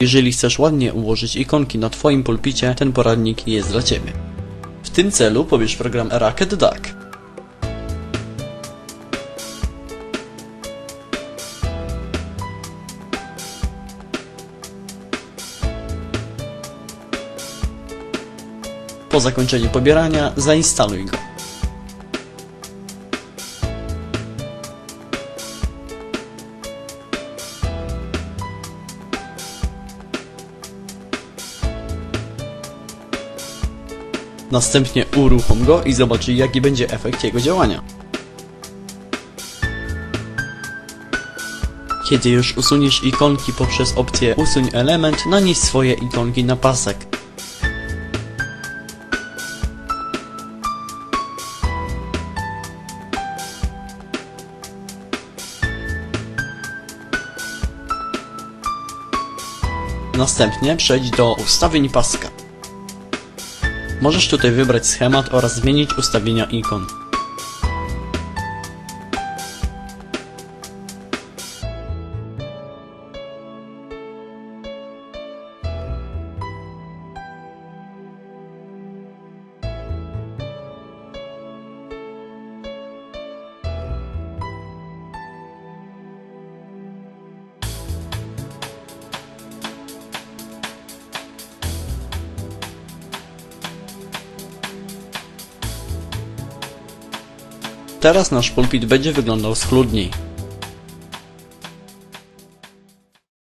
Jeżeli chcesz ładnie ułożyć ikonki na Twoim pulpicie, ten poradnik jest dla Ciebie. W tym celu pobierz program Rocket Duck. Po zakończeniu pobierania zainstaluj go. Następnie uruchom go i zobacz jaki będzie efekt jego działania. Kiedy już usuniesz ikonki poprzez opcję usuń element, nanieś swoje ikonki na pasek. Następnie przejdź do ustawień paska. Możesz tutaj wybrać schemat oraz zmienić ustawienia ikon. Teraz nasz pulpit będzie wyglądał schludniej.